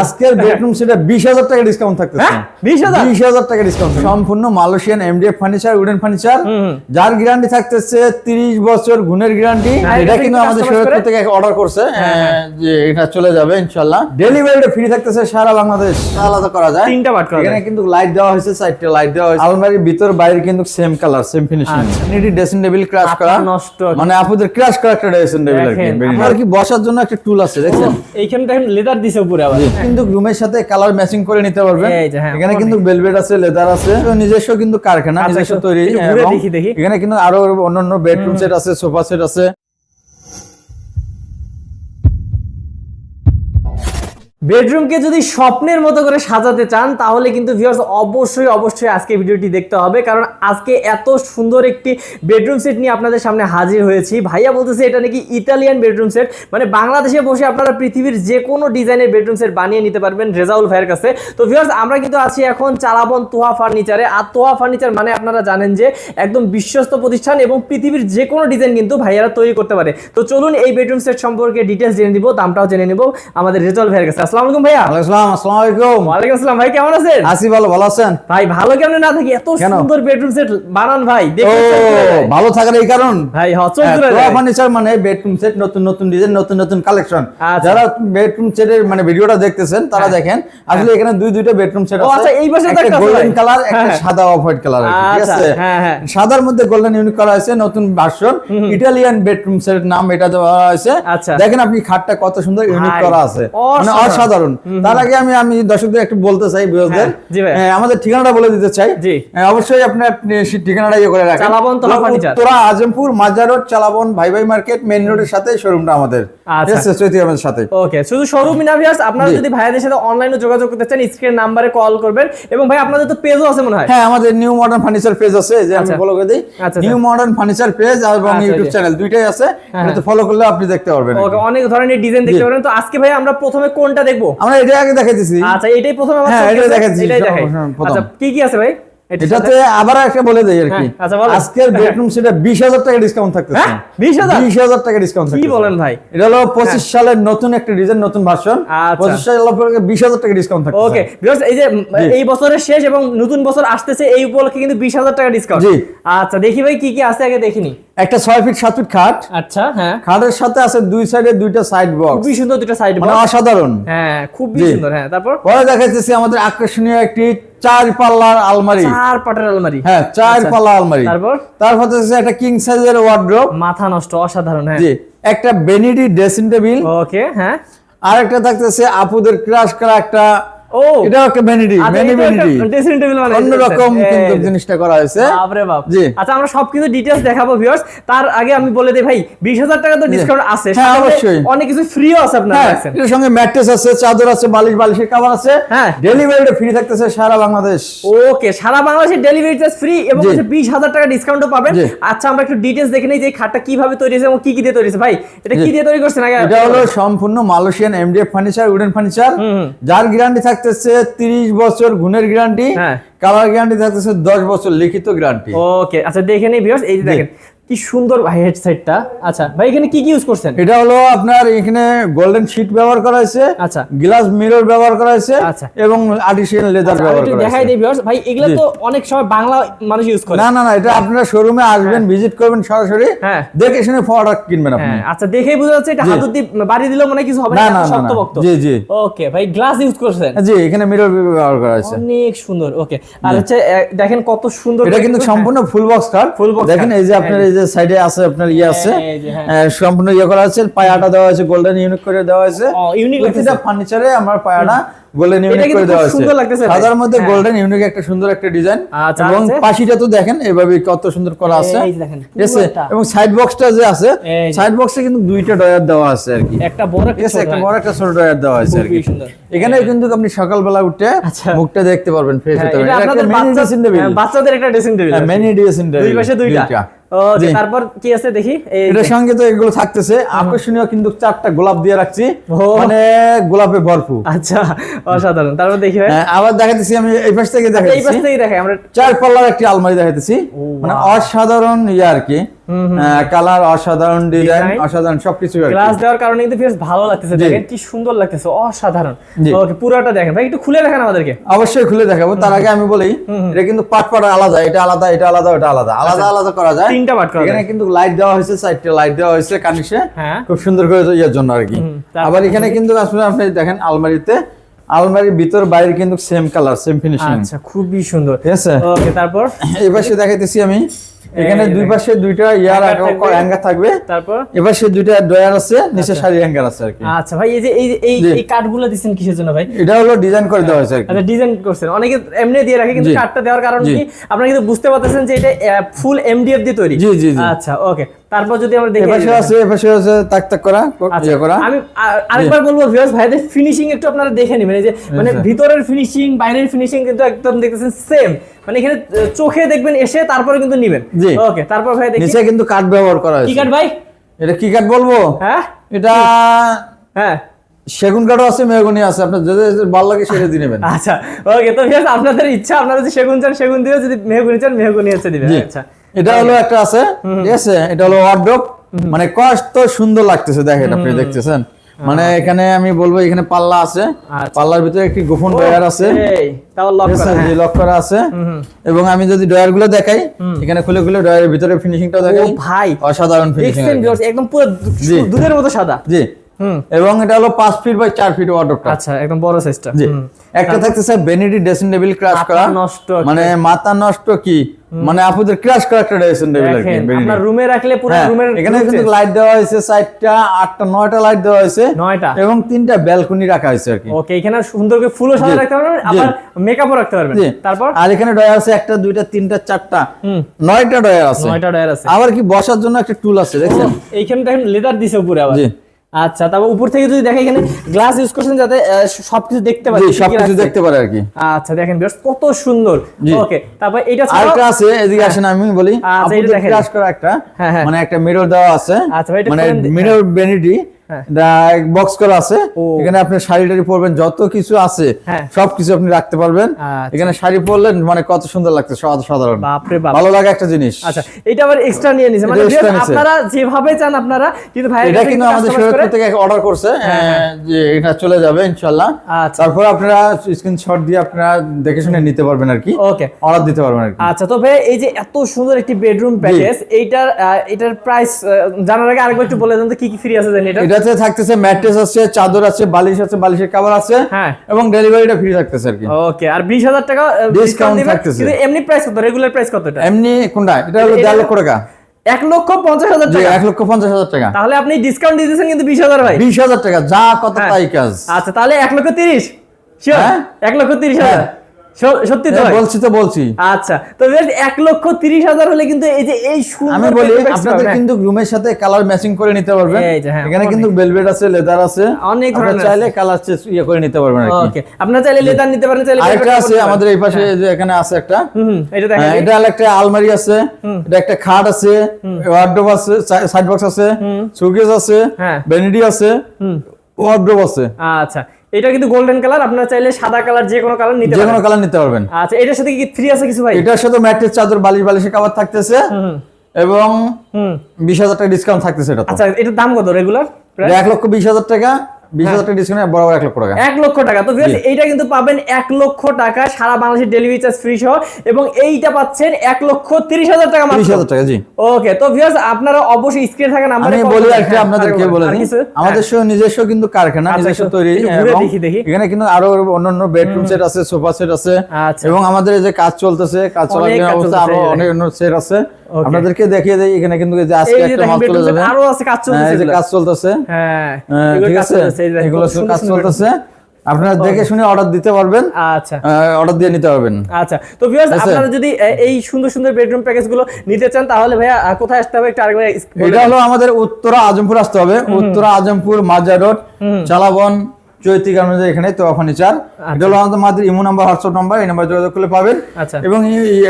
আজকের বেডরুম সেটা বিশ হাজার টাকা ডিসকাউন্ট থাকতেছে। হ্যাঁ? 20,000? বিশ হাজার টাকা ডিসকাউন্ট সম্পূর্ণ Malaysian MDF furniture wooden furniture যার গ্যারান্টি থাকতেছে তিরিশ বছর গুণের গ্যারান্টি হ্যাঁ, এটা কিন্তু আমাদের customize থেকে অর্ডার করছে। হ্যাঁ, যে এটা চলে যাবে ইনশাল্লাহ ডেলিভারিটা ফ্রি থাকতেছে সারা বাংলাদেশ। আলাদা করা যায়। তিনটা part করা এখানে কিন্তু লাইট দেওয়া হয়েছে চারটে লাইট দেওয়া হয়েছে। আলমারির ভিতর বাইরে কিন্তু সেম কালার সেম ফিনিশিং। এটি ড্রেসিং টেবিল ক্রাশ করা নষ্ট। মানে আপুদের ক্রাশ করা একটা ড্রেসিং টেবিল আর কি আর কি বসার জন্য একটা টুল আছে দেখছেন? এইখানে দেখেন লেদার দিছে উপরে আবার। কিন্তু রুমের সাথে কালার ম্যাচিং করে নিতে পারবেন। যে, হ্যাঁ, এখানে কিন্তু বেলভেট আছে লেদার আছে। নিজস্ব কিন্তু কারখানা আচ্ছা, নিজস্ব তৈরি দেখি। এখানে কিন্তু আরও অন্যান্য বেডরুম সেট আছে সোফা সেট আছে। বেডরুমকে যদি স্বপ্নের মতো করে সাজাতে চান, তাহলে কিন্তু ভিউয়ার্স অবশ্যই অবশ্যই আজকে ভিডিওটি দেখতে হবে। কারণ আজকে এত সুন্দর একটি বেডরুম সেট নিয়ে আপনাদের সামনে হাজির হয়েছি। ভাইয়া বলতেছে, এটা নাকি ইতালিয়ান বেডরুম সেট? মানে বাংলাদেশে বসে আপনারা পৃথিবীর যে কোনো ডিজাইনের বেডরুম সেট বানিয়ে নিতে পারবেন রেজাউল ভাইয়ের কাছে। তো ভিউয়ার্স আমরা কিন্তু আছি এখন চালাবন তোহা ফার্নিচারে। আর তোহা ফার্নিচার মানে আপনারা জানেন যে, একদম বিশ্বস্ত প্রতিষ্ঠান এবং পৃথিবীর যে কোনো ডিজাইন কিন্তু ভাইয়ারা তৈরি করতে পারে। তো চলুন এই বেডরুম সেট সম্পর্কে ডিটেলস জেনে নিব, দামটাও জেনে নিব আমাদের রেজাউল ভাইয়ের কাছে। আসসালামু আলাইকুম ভাইয়া। আসসালাম আসসালামু আলাইকুম। ওয়ালাইকুম আসসালাম ভাই কেমন আছেন? আসি ভালো ভালো আছেন? ভাই ভালো কেমন না থাকি? এত সুন্দর বেডরুম সেট বানান ভাই দেখে চোখ জুড়ে যায়। ভালো থাকার এই কারণ? ভাই হ চোখ ফার্নিচার মানে বেডরুম সেট নতুন নতুন ডিজাইন নতুন নতুন কালেকশন আচ্ছা। যারা বেডরুম সেটের মানে ভিডিওটা দেখতেছেন তারা হ্যাঁ। দেখেন আসলে এখানে দুই দুইটা বেডরুম সেট আছে। আচ্ছা, এই পাশে একটা একটা গোল্ডেন কালার একটা হ্যাঁ। সাদা অফ হোয়াইট কালার ঠিক আছে? হ্যাঁ, হ্যাঁ। সাদার মধ্যে গোল্ডেন ইউনিক করা হয়েছে নতুন ভার্সন ইটালিয়ান বেডরুম সেট নাম এটা দেওয়া হয়েছে। আচ্ছা। দেখেন আপনি খাটটা কত সুন্দর ইউনিক করা আছে। মানে অসাধারণ। তার আগে আমি আমি দর্শকদের একটু বলতে চাই বিরোধদের হ্যাঁ, ভাই। আমাদের ঠিকানাটা বলে দিতে চাই। হ্যাঁ, অবশ্যই আপনি আপনি ঠিকানাটা ইয়ে করে রাখেন। উত্তরা আজমপুর মাজার রোড চালাবন ভাই ভাই মার্কেট মেইন রোডের সাথে শোরুমটা আমাদের। আচ্ছা। ঠিক আছে চৈতি আমাদের সাথে। ওকে শুধু শোরুম না আপনারা যদি ভাইয়াদের সাথে অনলাইনে যোগাযোগ করতে চান স্ক্রিন নাম্বারে কল করবেন। এবং ভাই আপনাদের তো পেজও আছে মনে হয়। হ্যাঁ আমাদের নিউ মডার্ন ফার্নিচার পেজ আছে যে আমি আচ্ছা। ফলো করে দিই। আচ্ছা, নিউ মডার্ন ফার্নিচার পেজ এবং আচ্ছা, ইউটিউব চ্যানেল দুইটাই আছে। হ্যাঁ, ফলো করলে আপনি দেখতে পারবেন। ওকে অনেক ধরনের ডিজাইন দেখতে তো আজকে ভাই আমরা প্রথমে কোনটা দেখব? আমরা এটা আগে দেখাইতেছি। আচ্ছা এটাই প্রথমে আমার হ্যাঁ, এটাই দেখাচ্ছি, এটাই দেখাই। আচ্ছা কি কি আছে ভাই? এটাতে আবার একটা বলে দেই আর কি। হ্যাঁ, আচ্ছা। আজকের বেডরুম সেটা বিশ হাজার টাকা ডিসকাউন্ট থাকতেছে। হ্যাঁ? 20,000? বিশ হাজার টাকা ডিসকাউন্ট কি বলেন ভাই? এটা হলো পঁচিশ সালের নতুন একটা ডিজাইন নতুন ভার্সন আচ্ছা। পঁচিশ উপরে বিশ হাজার টাকা ডিসকাউন্ট ওকে এই যে এই বছরের শেষ এবং নতুন বছর আসতেছে এই উপলক্ষে কিন্তু বিশ হাজার টাকা ডিসকাউন্ট জি। আচ্ছা দেখি ভাই কি কি আছে আগে দেখিনি। একটা ছয় ফিট সাত ফিট খাট। আচ্ছা হ্যাঁ। খাটের সাথে আছে দুই সাইডে দুইটা সাইড বক্স খুবই সুন্দর দুটো সাইড মানে অসাধারণ। হ্যাঁ খুবই। সুন্দর হ্যাঁ তারপর? পরে দেখাইতেছি আমাদের আকর্ষণীয় একটি চার পাল্লার আলমারি। চার পাটের আলমারি। হ্যাঁ চার আচ্ছা। পাল্লা আলমারি। তারপর? তারপর হচ্ছে একটা কিং সাইজের ওয়ার্ড্রোব মাথা নষ্ট অসাধারণ হ্যাঁ। জি একটা বেনিডি ড্রেসিং টেবিল ওকে হ্যাঁ। আর একটা থাকতেছে আপুদের ক্রাশ করা একটা ও। এটাও একটা ভ্যানিটি আচ্ছা, ভ্যানি ভ্যানিটি dressing table বানাইছে। অন্যরকম কিন্তু জিনিসটা করা হয়েছে। বাপরে বাপ। জি। আচ্ছা আমরা সব কিছু ডিটেলস দেখাবো ভিউয়ার্স তার আগে আমি বলে দেই ভাই বিশ হাজার টাকা তো ডিসকাউন্ট আছে। হ্যাঁ, অবশ্যই। অনেক কিছু ফ্রিও আছে আপনারা হ্যাঁ রাখছেন সঙ্গে ম্যাট্রেস আছে চাদর আছে বালিশ বালিশের কভার আছে। হ্যাঁ। ডেলিভারিটা ফ্রি থাকতেছে সারা বাংলাদেশ। ওকে সারা বাংলাদেশে ডেলিভারি চার্জ ফ্রি এবং হচ্ছে বিশ হাজার টাকা ডিসকাউন্টও পাবেন। জি। আচ্ছা আমরা একটু ডিটেলস দেখে নেই যে খাটটা কীভাবে তৈরি হয়েছে এবং কি কি দিয়ে তৈরি হয়েছে। ভাই এটা কি দিয়ে তৈরি করছেন আগে? এটা হলো সম্পূর্ণ Malaysian MDF furniture wooden furniture যার গ্যারান্টি থাকতেছে তিরিশ বছর গুণের গ্যারান্টি হ্যাঁ। কালার গ্যারান্টি থাকতেছে দশ বছর লিখিত গ্যারান্টি ওকে আচ্ছা দেখে নেই ভিউয়ার্স এই যে দেখেন কি সুন্দর ভাই হেডসেটটা আচ্ছা ভাই এখানে কি কি ইউজ করছেন? এটা হলো আপনার এখানে গোল্ডেন শীট ব্যবহার করা হয়েছে আচ্ছা। গ্লাস মিরর ব্যবহার করা হয়েছে আচ্ছা। এবং আর্টিফিশিয়াল লেদার ব্যবহার করা দেখাই হয়েছে। দিই ভিউয়ার্স ভাই এগুলো তো অনেক সময় বাংলা মানুষ ইউজ করে। না না না এটা আপনারা শোরুমে আসবেন ভিজিট করবেন সরাসরি। হ্যাঁ। দেখে শুনে প্রোডাক্ট কিনবেন আপনি। হ্যাঁ আচ্ছা দেখেই বোঝা যাচ্ছে এটা। হাতুর দিয়ে বাড়ি দিলেও মানে কিছু হবে না, না না, এত না, শক্ত না। বক্ত জি, জি। ওকে ভাই গ্লাস ইউজ করছেন? জি এখানে মিরর ব্যবহার করা হয়েছে। অনেক সুন্দর ওকে। আর হচ্ছে দেখেন কত সুন্দর এটা কিন্তু সম্পূর্ণ full box card Full box দেখেন এই যে আপনার এই যে সাইডে আছে আপনার ইয়ে আছে এই যে, হ্যাঁ। আহ, সম্পূর্ণ ইয়ে করা আছে পায়াটা দেওয়া হয়েছে গোল্ডেন ইউনিক করে দেওয়া হয়েছে ও, unique প্রতিটা ফার্নিচারে আমার পায়াটা গোল্ডেন ইউনিক করে দেওয়া লাগতেছে সাদার মধ্যে হ্যাঁ। গোল্ডেন ইউনিক একটা সুন্দর একটা ডিজাইন আচ্ছা, এবং পাশিটা তো দেখেন এভাবে কত সুন্দর করা আছে। এই যে দেখেন, ঠিক আছে? এবং সাইড বক্সটা যে আছে যে। সাইড বক্সে কিন্তু দুইটা ডয়ার দেওয়া আছে আর কি। একটা বড় আছে? একটা হ্যাঁ। বড় একটা ছোট ডয়ার দেওয়া আছে আর কি। এখানে কিন্তু আপনি সকালবেলা উঠে আচ্ছা। মুখটা দেখতে পারবেন ফ্রেশ হ্যাঁ, হতে পারবেন। এটা আপনাদের। হ্যাঁ, বাচ্চাদের একটা ড্রেসিং টেবিল হ্যাঁ, mini dressing table, দুই পাশে দুইটা। যে। তারপর কি আছে দেখি? এটার সঙ্গে তো এগুলো থাকতেছে। আকর্ষণীয় কিন্তু চারটা গোলাপ দিয়ে রাখছি। মানে গোলাপে ভরপুর। আচ্ছা অসাধারণ। তারপর দেখি হ্যাঁ, আবার দেখাতেছি আমি এই পাশ থেকে আচ্ছা, এই পাশ থেকে দেখাই আমরা চার পাল্লার একটি আলমারি দেখাইতেছি। মানে অসাধারণ ইয়ে আর কি। কালার অসাধারণ ডিজাইন অসাধারণ সবকিছু গ্লাস দেওয়ার কারণে কিন্তু বেশ ভালো লাগতেছে। দেখেন কি সুন্দর লাগতেছে অসাধারণ। ওকে পুরোটা দেখেন। ভাই একটু খুলে দেখেন আমাদেরকে। অবশ্যই খুলে দেখাবো। তার আগে আমি বলি এটা কিন্তু পাট পাট আলাদা এটা আলাদা এটা আলাদা ওটা আলাদা। আলাদা আলাদা করা যায়। আচ্ছা। তিনটা part করা এখানে কিন্তু লাইট দেওয়া হয়েছে সাইডটা লাইট দেওয়া হয়েছে হ্যাঁ। খুব সুন্দর করে ইয়ের জন্য আর কি। আবার এখানে কিন্তু আসলে আপনি দেখেন আলমারিতে আলমারির ভিতর বাইরে কিন্তু সেম কালার সেম ফিনিশিং আচ্ছা খুবই সুন্দর। ঠিক আছে? ওকে তারপর? এই পাশে দেখাইতেছি আমি। এখানে এই দুই পাশে দুইটা ইয়ার অ্যাঙ্গার থাকবে। হ্যাঙ্গার থাকবে। তারপর? এবার সে দুইটা ডয়ার আছে নিচে শাড়ি অ্যাঙ্গার আছে আর কি। আচ্ছা ভাই এই যে এই এই কাঠগুলো দিচ্ছেন কিসের জন্য ভাই? এটা হলো ডিজাইন করে দেওয়া হয়েছে আচ্ছা ডিজাইন করছেন। অনেকে এমনি দিয়ে রাখে কিন্তু কাটটা কাঠটা দেওয়ার কারণ কি? আপনারা কিন্তু বুঝতে পারতেছেন যে এটা ফুল এমডিএফ দিয়ে তৈরি। জি, জি, জি। আচ্ছা ওকে তারপর যদি আমরা দেখি এপাশে আছে এপাশে আছে তাক তাক করা আচ্ছা, ইয়ে করা। আমি আরেকবার বলব ভিউয়ার্স ভাইদের ফিনিশিং একটু আপনারা দেখে নেবেন। এই যে মানে। ভিতরের ফিনিশিং বাইরের ফিনিশিং কিন্তু একদম দেখতেছেন সেম মানে এখানে চোখে দেখবেন এসে তারপরে কিন্তু নিবেন। ওকে তারপর ভাই দেখি। নিচে কিন্তু কাঠ ব্যবহার করা কি কাঠ ভাই? এটা কি কাঠ বলব? হ্যাঁ? এটা হ্যাঁ। সেগুন কাঠও আছে মেহগনি আছে। আপনার যদি ভালো লাগে সেটা দিয়ে নেবেন। আচ্ছা ওকে তো ভিউয়ার্স আপনাদের ইচ্ছা আপনারা যদি সেগুন চান সেগুন দিও যদি মেহগুনি চান মেহগুনি আছে দিবেন। আচ্ছা। এটা হলো একটা আছে ঠিক আছে? এটা হলো ওয়ার্ড্রপ মানে কষ্ট সুন্দর লাগতেছে দেখেন আপনি দেখতেছেন? মানে এখানে আমি বলব এখানে পাল্লা আছে। আচ্ছা। পাল্লার ভিতরে একটি গোপন ডয়ার আছে। লক করা আছে, হ্যাঁ। করা আছে। এবং আমি যদি ডয়ারগুলো দেখাই এখানে খুলে খুলে ডয়ারের ভিতরে ফিনিশিংটা দেখাই। ভাই অসাধারণ ফিনিশিং একদম পুরো দুধের মতো সাদা। জি। এবং এটা হলো পাঁচ ফিট বাই চার ফিট ওয়ার্ডরোবটা আচ্ছা একদম বড় সাইজটা জি। একটা থাকতেছে বেনিডি ড্রেসিং টেবিল ক্রাশ করা। নষ্ট মানে মাথা নষ্ট কি? মানে আপুদের ক্রাশ করা একটা ড্রেসিং টেবিল আর কি আপনার রুমে রাখলে পুরো হ্যাঁ, রুমের এখানে কিন্তু লাইট দেওয়া হয়েছে চারটা আটটা নয়টা লাইট দেওয়া হয়েছে। নয়টা। এবং তিনটা ব্যালকনি রাখা হয়েছে আর কি। ওকে এখানে সুন্দর করে ফুলও সাজা রাখতে পারবেন। আবার মেকআপও রাখতে পারবেন। তারপর? আর এখানে ডয়ার আছে একটা দুইটা তিনটা চারটা। নয়টা ডয়ার আছে। নয়টা ডায়ার আছে। আবার কি বসার জন্য একটা টুল আছে দেখছেন? এইখানে দেখেন লেদার দিছে উপরে আবার। আচ্ছা তারপর উপর থেকে যদি দেখেন এখানে গ্লাস ইউজ করছেন যাতে সবকিছু দেখতে পারে সবকিছু দেখতে পারে আর কি। আচ্ছা দেখেন বেশ কত সুন্দর। ওকে তারপর এটা আর আরেকটা আছে এদিকে আসেন আমি বলি। আচ্ছা, এটা দেখেন। ক্লাস করা একটা। হ্যাঁ, হ্যাঁ। মানে একটা মিরর দেওয়া আছে। আচ্ছা, মানে মিরর বেনিটি হ্যাঁ। বক্স করা আছে। এখানে আপনি শাড়ি টাড়ি পরবেন যত কিছু আছে হ্যাঁ। সবকিছু আপনি রাখতে পারবেন। আচ্ছা। এখানে শাড়ি পরলেন মানে কত সুন্দর লাগছে সাধারণ। ভালো লাগে একটা জিনিস। আচ্ছা এটা আবার এক্সট্রা নিয়ে নিছে। মানে এটা extra viewers, নিছে। আপনারা যেভাবে চান আপনারা কিন্তু ভাই এটা কিন্তু আমাদের শরীয়তপুর থেকে অর্ডার করছে। হ্যাঁ, যে এটা চলে যাবে ইনশাল্লাহ আচ্ছা। তারপর আপনারা স্ক্রিনশট দিয়ে আপনারা দেখে শুনে নিতে পারবেন আর কি। ওকে অর্ডার দিতে পারবেন আর কি। আচ্ছা তো ভাই এই যে এত সুন্দর একটি বেডরুম প্যাকেজ এইটার এটার প্রাইস জানার আগে আরেকবার একটু বলে দেন তো কি কি ফ্রি আছে এটা এটাতে থাকতেছে ম্যাট্রেস আছে চাদর আছে বালিশ আছে বালিশের কভার আছে হ্যাঁ। এবং ডেলিভারিটা ফ্রি থাকতেছে আর কি। ওকে আর বিশ হাজার টাকা ডিসকাউন্ট থাকতেছে। কিন্তু এমনি প্রাইস কত? রেগুলার প্রাইস কত এটা এমনি কোনটা? এটা হলো এটা- দেড় লক্ষ টাকা। এক লক্ষ পঞ্চাশ হাজার টাকা। এক লক্ষ পঞ্চাশ হাজার টাকা। তাহলে আপনি ডিসকাউন্ট দিতেছেন কিন্তু বিশ হাজার ভাই। বিশ হাজার টাকা যা কত হ্যাঁ। তাই কাজ। আচ্ছা তাহলে এক লক্ষ তিরিশ। হ্যাঁ? এক লক্ষ তিরিশ হাজার। সত্যি তো হ্যাঁ, বলছি তো বলছি। আচ্ছা তো এক লক্ষ তিরিশ হাজার হলে কিন্তু এই যে এই আমি বলি আপনাদের কিন্তু রুমের সাথে কালার ম্যাচিং করে নিতে পারবেন। যে, হ্যাঁ, এখানে কিন্তু বেলভেট আছে লেদার আছে। অনেক ধরনের চাইলে কালার ইয়ে করে নিতে পারবেন ওকে আপনারা চাইলে লেদার নিতে পারেন চাইলে আরেকটা আছে আমাদের এই পাশে যে এখানে আছে একটা। এটা দেখেন। হ্যাঁ, এটা একটা আলমারি আছে। এটা একটা খাট আছে ওয়ার্ডরোব আছে সাইড বক্স আছে সুকেস আছে হ্যাঁ। ভ্যানিটি আছে। ওয়ার্ডরোব আছে। আচ্ছা এটা কিন্তু গোল্ডেন কালার আপনারা চাইলে সাদা কালার যে কোনো কালার নিতে যে কোনো কালার নিতে পারবেন। আচ্ছা এটার সাথে কি ফ্রি আছে কিছু ভাই? এটার সাথে ম্যাট্রেস চাদর বালিশ বালিশের কাবার থাকতেছে। এবং বিশ হাজার টাকা ডিসকাউন্ট থাকতেছে এটা আচ্ছা এটার দাম কত রেগুলার এক লক্ষ বিশ হাজার টাকা। বিশ হাজার ডিসকাউন্ট বরাবর এক লক্ষ টাকা। এক লক্ষ টাকা। তো এইটা কিন্তু পাবেন এক লক্ষ টাকা সারা বাংলাদেশের ডেলিভারি চার্জ ফ্রি সহ এবং এইটা পাচ্ছেন এক লক্ষ তিরিশ হাজার টাকা তিরিশ হাজার টাকা জি। ওকে তো ভিউয়ার্স আপনারা অবশ্যই স্ক্রিনে থাকা নাম্বারে আমি বলি আর আপনাদেরকে বলে দিই। আমাদের সহ নিজস্ব কিন্তু কারখানা আচ্ছা, নিজস্ব তৈরি একটু ঘুরে এবং দেখি, দেখি। এখানে কিন্তু আরও অন্যান্য বেডরুম সেট আছে সোফা সেট আছে আচ্ছা। এবং আমাদের এই যে কাজ চলতেছে কাজ চলাকালীন অবস্থা আরও অনেক। অন্য সেট আছে. আপনাদেরকে দেখিয়ে দেই এখানে কিন্তু যে আজকে একটা মাল চলে যাবে। আরও আছে কাজ হ্যাঁ, চলতেছে। কাজ চলতেছে। হ্যাঁ হ্যাঁ, ঠিক আছে। এগুলো কাজ চলতেছে। আপনারা দেখে শুনে অর্ডার দিতে পারবেন। আচ্ছা। অর্ডার দিয়ে নিতে পারবেন। আচ্ছা। তো ভিউয়ার্স আপনারা যদি এই সুন্দর সুন্দর বেডরুম প্যাকেজগুলো নিতে চান তাহলে ভাইয়া কোথায় আসতে হবে একটু আরেকবার এটা হলো আমাদের উত্তরা আজমপুর আসতে হবে। উত্তরা আজমপুর মাজার রোড চালাবন চৈতি অনুযায়ী এখানে ফার্নিচার এটা হলো আমাদের মাদের ইমো নাম্বার হোয়াটসঅ্যাপ নাম্বার এই নাম্বার যোগাযোগ করলে পাবেন। আচ্ছা। এবং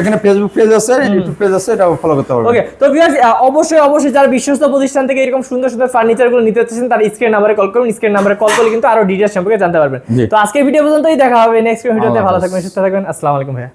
এখানে ফেসবুক পেজ আছে ইউটিউব পেজ আছে এটা ফলো করতে পারবেন। ওকে তো ভিউয়ার্স অবশ্যই অবশ্যই যারা বিশ্বস্ত প্রতিষ্ঠান থেকে এরকম সুন্দর সুন্দর ফার্নিচারগুলো নিতে চাচ্ছেন তার স্ক্রিন নাম্বারে কল করুন। স্ক্রিন নাম্বারে কল করলে কিন্তু আরও ডিটেইলস সম্পর্কে জানতে পারবেন। তো আজকে ভিডিও পর্যন্তই দেখা হবে নেক্সট ভিডিওতে। ভালো থাকবেন সুস্থ থাকবেন। আসসালামু আলাইকুম ভাইয়া।